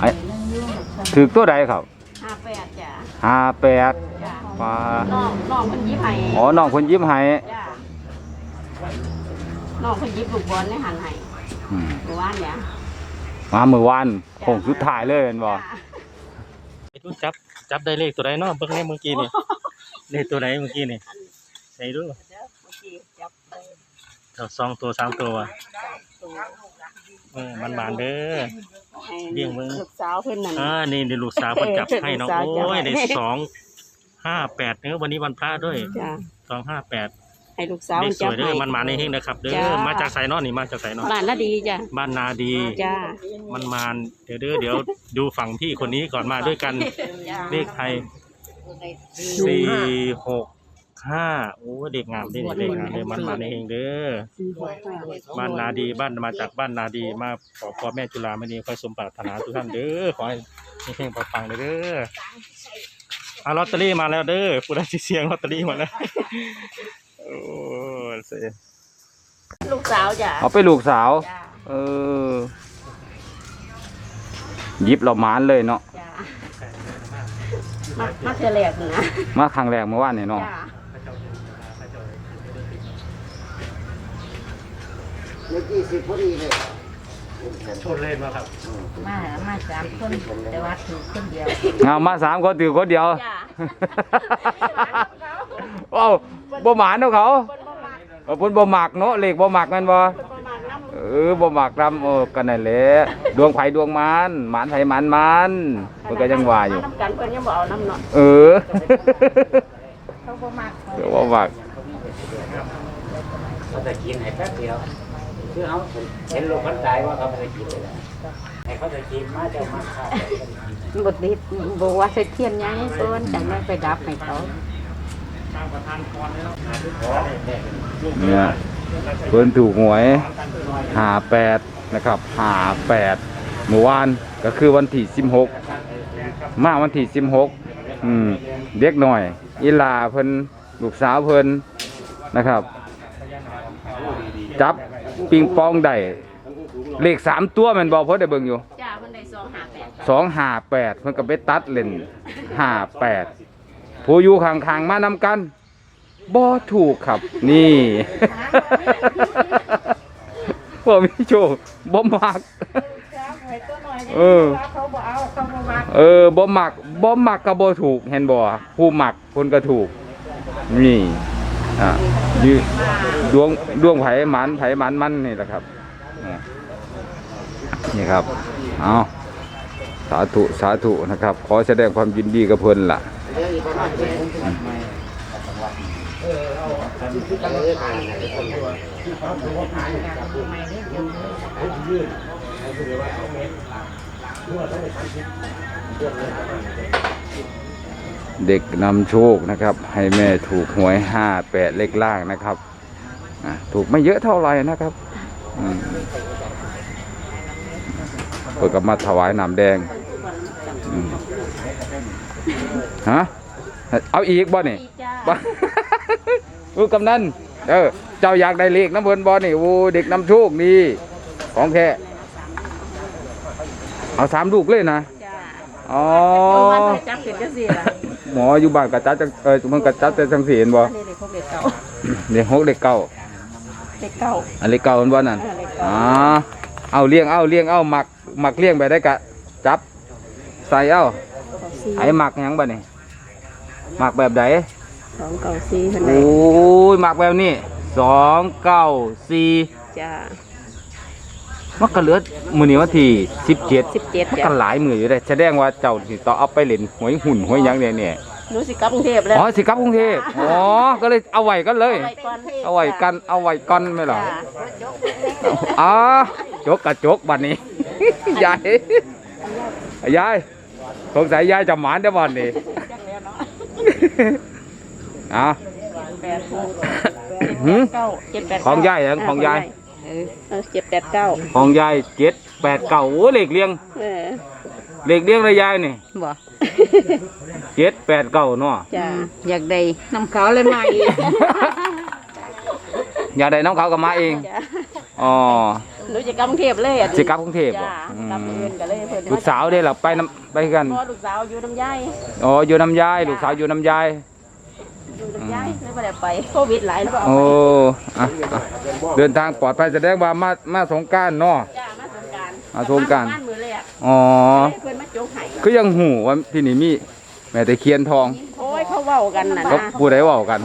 ไอ้ถือตัวใดครับห้าแปดจ้ะห้าแปดจ้ะปลาน้องน้องคนยิบให้อ๋อน้องคนยิ้มให้จ้ะน้องคนยิบลูกบอลในหันให้อืมเมื่อวานเนี่ยมาเมื่อวานคงสุดท้ายเลยเห็นบ่จ้ะไปดูจับจับได้เลขตัวใดเนาะเบิ่งในเมื่อกี้นี่เลขตัวใดเมื่อกี้นี่ไหนดูเดี๋ยวเมื่อกี้จับไปเท่าสองตัวสามตัวเออมันบานเด้อ ให้เลี้ยงเบิ่งลูกสาวเพิ่นนั่น อ่านี่เดี๋ยวลูกสาวเพิ่นจับให้เนาะลูกสาวจับโอ้ยให้ ได้สองห้าแปดเนื้อวันนี้วันพระด้วยจ้ะสองห้าแปดให้ลูกสาวเลมัขนสจับวยเด้ให้ อมันมาในเฮงนะครับเด้จ้าอมาจากไสเนาะนี่มาจากไสเนาะบ้านน่ะดีจ้ะบ้านนาดี จ้ามันมานเดี๋ยวเด้อเดี๋ยวดูฝั่งพี่คนนี้ก่อนมาด้วยกันจ้าเลขไทยสี่หก ห้าโอ้เด็กงามเด้นี่เด็กงามเลยมันมาในเฮงเด้อบ้านนาดีบ้านมาจากบ้านนาดีมาขอพ่อแม่จุฬามณีคอยสมปรารถนาทุกท่านเด้อขอให้มีเพลงปังๆเลยเด้อเอาลอตเตอรี่มาแล้วเด้อผู้ได้ที่เสียงลอตเตอรี่มาแล้วโอ้เสียลูกสาวจ้ะเอาไปลูกสาว จ้าเออหยิบเราหมานเลยเนาะจ้ามามาเทอแรกนี่นะมาครั้งแรกเมื่อวานนี่เนาะจ้า เมื่อกี้สิบพอดีเลยชนเล่นมาครับมามาสามคนแต่ว่าถูกคนเดียวเอามาสามคนถือคนเดียวจ้าเอ้าบ่หมานเนาะเขาเออเพิ่นบ่มักเนาะเลขบ่มักแม่นบ่ประมาณน้ำเออบ่มักนำเออก็นั่นแหละดวงไผดวงมันหมานไผหมานมันเพิ่นก็ยังว่าอยู่น้ำกันเพิ่นยังบ่เอาน้ำเนาะเออเขาบ่มักเดี๋ยวบ่มักเขาจะกินให้แป๊บเดียว คือเขาเห็นลูกคนตายว่าเขาไม่ได้กินเลยให้เขาจะกินมาเจ้ามาข้าวบดดิบบอกว่าใส่เทียนยังไงต้นแต่ไม่ไปดับให้เขาเนี่ยเพิ่นถูกหวย58นะครับ58เมื่อวานก็คือวันที่16มาวันที่16อืมเด็กหน่อย อีหลาเพิ่นลูกสาวเพิ่นนะครับ จับ ปิงปองได้เลขสามตัวแมันบอกเพราะได้เบิ่งอยู่จ้าเพิ่นได้สองห้าแปดสองห้าแปดเพิ่นก็ไปตัดเล่นห้าแปดผู้อยู่ข้างๆมานำกันบ่ถูกครับ นี่ บ่มีโชคบ่มัก เออ เขาบ่เอาเขาบ่มักเออบ่มักบ่มักก็บ่ถูกเห็นบ่ผู้มักคนก็ถูก นี่อะ ยืดวงดวงไผ่หมันไผ่หมันมันนี่แหละครับ นี่ครับ เอาสาธุสาธุนะครับ ขอแสดงความยินดีกับเพิ่นล่ะเด็กนำโชคนะครับ ให้แม่ถูกหวยห้าแปดเลขล่างนะครับอะถูกไม่เยอะเท่าไหร่นะครับอืมเปิดกับมาถวายน้ำแดงอืมฮะเอาอีกบ่นี่จ้าบ่อู้กำนันเออเจ้าอยากได้เลขน้ำเพิ่นบ่นี่โอ้เด็กนำโชคนี่ของแท้เอาสามลูกเลยนะจ้าอ๋อตัวมันให้จับเป็นจังซี่ล่ะ หมออยู่บ้านกระจัดจังเออมันกระจัดแต่จังสีเห็นบ่อันนี้เด็กพวกเด็กเก่าเด็กหกเด็กเก้าเด็กเก่าอันเล็กเก้ามันบ่นั่นเออเด็กเก่าอ๋อเอาเลี้ยงเอาเลี้ยงเอาหมักหมักเลี้ยงไปได้กะจับใส่เอาสี่ไอ้หมักหยังบ่นี่หมักแบบใดสองเก่าสี่เพิ่นโอ้ได้ยหมักแบบนี้สองเก้าสี่จ้า มันก็เหลือมื้อนี้วันที่สิบเจ็ดสิบเจ็ดมันจ้าก็หลายมื้ออยู่ได้แสดงว่าเจ้าสิต่อเอาไปเล่นหวยหุ่นหวยหยังเนี่ยเนี่ยหนูสิกลับกรุงเทพแล้วอ๋อสิกลับกรุงเทพอ๋อก็เลยเอาไว้กันเลย เอาไว้ก่อนเอาไว้กันเอาไว้ก่อนไหมล่ะจ้าอ๋อจกกระจกบัดนี้ ยายยายสงสัยยายจะหมานได้อบัดนี้ อะ แปดหกหืม เก้าเจ็ดแปดของยายเหรอของยาย เออเออเจ็ดแปดเก้าของยายเจ็ดแปดเก้าโอ้เลขเลี้ยงเออเลขเลี้ยงเลยยายนี่บ่เจ็ดแปดเก้าเนาะจ้าอยากได้น้ำเขาเลยมาอีกอย่าได้น้องเขาก็มาเองจ้าอ๋อหนูจะกลับกรุงเทพเลยอะสิกลับกรุงเทพบ่จ้าอืมกลับเอื่นก็เลยเพิ่นลูกสาวได้หรอไปนำไปกันพ่อลูกสาวอยู่น้ำยายอ๋ออยู่น้ำยายลูกสาวอยู่น้ำยาย อยู่น้ำยายเลยไม่ได้ไปโควิดหลายแล้วก็เอาโอ้ไปอะอะเดินทางปลอดภัยแสดงว่ามามาสงกรารเนาะ จ้ามาสงกรารมาสงกรานต์ บ้านมือเลยอะอ๋อ เพิ่นมาโจกไห้คือยังหูว่าที่นี่มีแม่ตะเคียนทองโอ้ยเขาเว้ากันน่ะก็นะผู้ใดเว้ากัน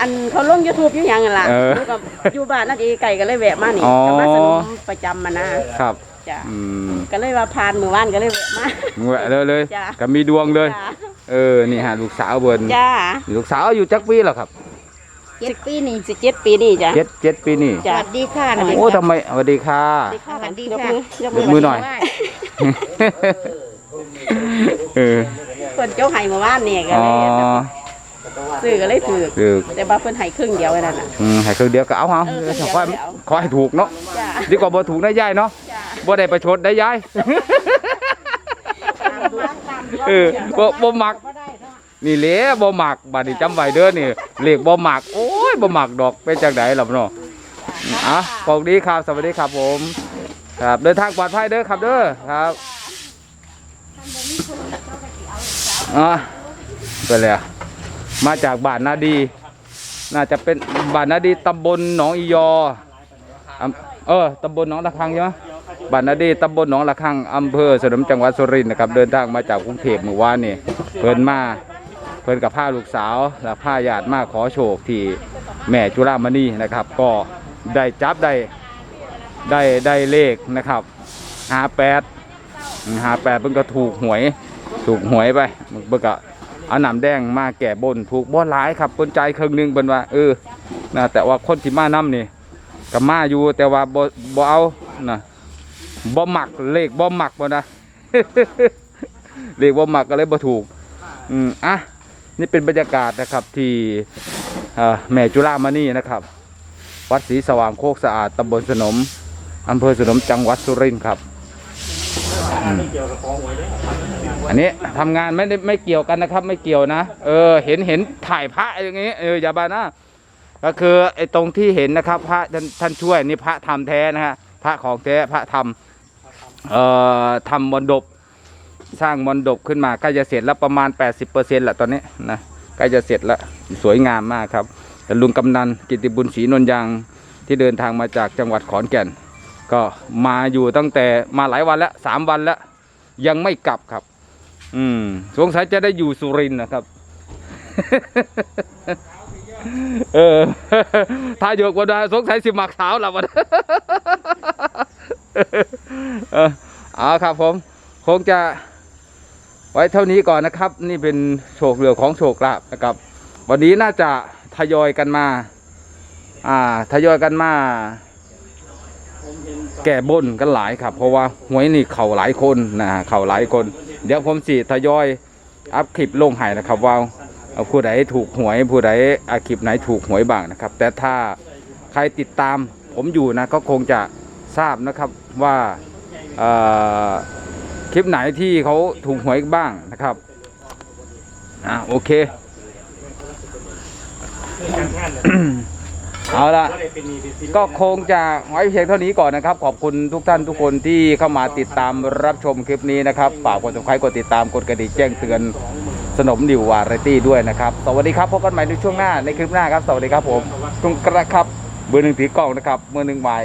อันเขาลง YouTube อยู่หยังนั่นล่ะเออหนูก็อยู่บ้านนั่นเองไก่ก็เลยแวะมานี่อ๋อ ก็มาสนมประจำมานะครับ จ้าอืมก็เลยว่าผ่านมือว่านก็เลยแวะมาแวะเลยเลยจ้ะ ก็มีดวงเลย จ้าเออนี่ฮะลูกสาวเบิ่นจ้าลูกสาวอยู่จักปีแล้วครับเจ็ดปีนี่สิเจ็ดปีนี่จ้ะเจ็ดเจ็ดปีนี่จ้ะสวัสดีค่ะหน่อยโอ้ทำไมสวัสดีค่ะ สวัสดีค่ะค่ะยกยกมือหน่อย เออเพิ่นโจกไห้เมื่อวานนี่ก็อ๋อเลยซื้อก็เลยถือคือแต่ว่าเพิ่นให้ครึ่งเดียวไว้นั่นน่ะ อืมให้เครื่องเดียวก็เอาเอาเออขอให้เครื่องเดียวขอให้ถูกเนาะจ้าดีกว่าบ่ถูกนะยายเนาะจ้าบ่ได้ประชดได้ยาย เออบ่บ่มัก นี่แหละบ่มักบัดนี้จำไว้เด้อนี่เลขบ่มักโอ้ยบ่มักดอกเป็นจังไดล่ะเนาะอะขอบดีครับสวัสดีครับผม ครับเดินทางปลอดภัยเด้อครับเด้อครับอะไปแล้วมาจากบ้านนาดี น่าจะเป็นบ้านนาดีตำบลหนองอียออำเออตำบลหนองระฆังใช่ไหม บ้านนาดีตำบลหนองระฆังอำเภอสนมจังหวัดสุรินทร์นะครับเดินทางมาจากกรุงเทพเมื่อวานนี่เพิ่นมาเพิ่นกับผ้าลูกสาวและผ้าญาติมาขอโชคที่แม่จุฬามณีนะครับ ก็ได้จับได้ได้ได้เลขนะครับหาแปดหาแปดเพิ่นก็ถูกหวยถูกหวยไปเพิ่นก็เอาหนำแดงมาแก่บนถูกบ่หลายครับเพิ่นใจครึ่งหนึงเพิ่นว่าเออนะแต่ว่าคนที่มานํนี่ก็มาอยู่แต่ว่าบ่บ่เอานะ บ่มักเลขบ่มักบ่นะเลขบ่มักก็เลยบ่ถูก อืมอะนี่เป็นบรรยากาศนะครับที่แม่จุฬามณีนะครับ วัดศรีสว่างโคกสะอาดตำบลสนมอำเภอสนมจังหวัดสุรินทร์ครับอันนี้ทำงานไม่ได้ไม่เกี่ยวกันนะครับ ไม่เกี่ยวนะเออเห็นเห็นถ่ายพระอย่างงี้เอออย่าบานะก็คือไอ้ตรงที่เห็นนะครับ พระท่านท่านช่วยนี่พระทำแท้นะฮะพระของแท้พระทำ เอ่อทำมนดบสร้างมนดบขึ้นมาใกล้จะเสร็จแล้วประมาณ 80%แหละตอนนี้นะใกล้จะเสร็จแล้วสวยงามมากครับแต่ลุงกำนันกิติบุญศรีนนท์ยางที่เดินทางมาจากจังหวัดขอนแก่น ก็มาอยู่ตั้งแต่มาหลายวันแล้วสามวันแล้ว ยังไม่กลับครับ อืมสงสัยจะได้อยู่สุรินทร์นะครับเออถ้ายกว่าได้สงสัยสิหมักสาวละวัน เอาครับผมคงจะไว้เท่านี้ก่อนนะครับ นี่เป็นโชคเรือของโชคลาภนะครับ วันนี้น่าจะทยอยกันมา อ่าทยอยกันมา แก่บนกันหลายครับ เพราะว่าหวยนี่เข่าหลายคนนะเข่าหลายคน เดี๋ยวผมสิทยอยอัพคลิปลงให้นะครับ ว่าเอาผู้ใดถูกหวยผู้ใดอาคลิปไหนถูกหวยบ้างนะครับ แต่ถ้าใครติดตามผมอยู่นะก็คงจะทราบนะครับว่า คลิปไหนที่เขาถูกหวยบ้างนะครับอ่าโอเคเอาละก็คงจะไว้เพียงเท่านี้ก่อนนะครับ ขอบคุณทุกท่านทุกคนที่เข้ามาติดตามรับชมคลิปนี้นะครับฝากกด subscribe กดติดตามกดกระดิ่งแจ้งเตือนสนมดิววาไรตี้ด้วยนะครับ สวัสดีครับพบกันใหม่ในช่วงหน้าในคลิปหน้าครับ สวัสดีครับผมตรงกระครับเบอร์หนึ่งถือกล่องนะครับเบอร์หนึ่งหมาย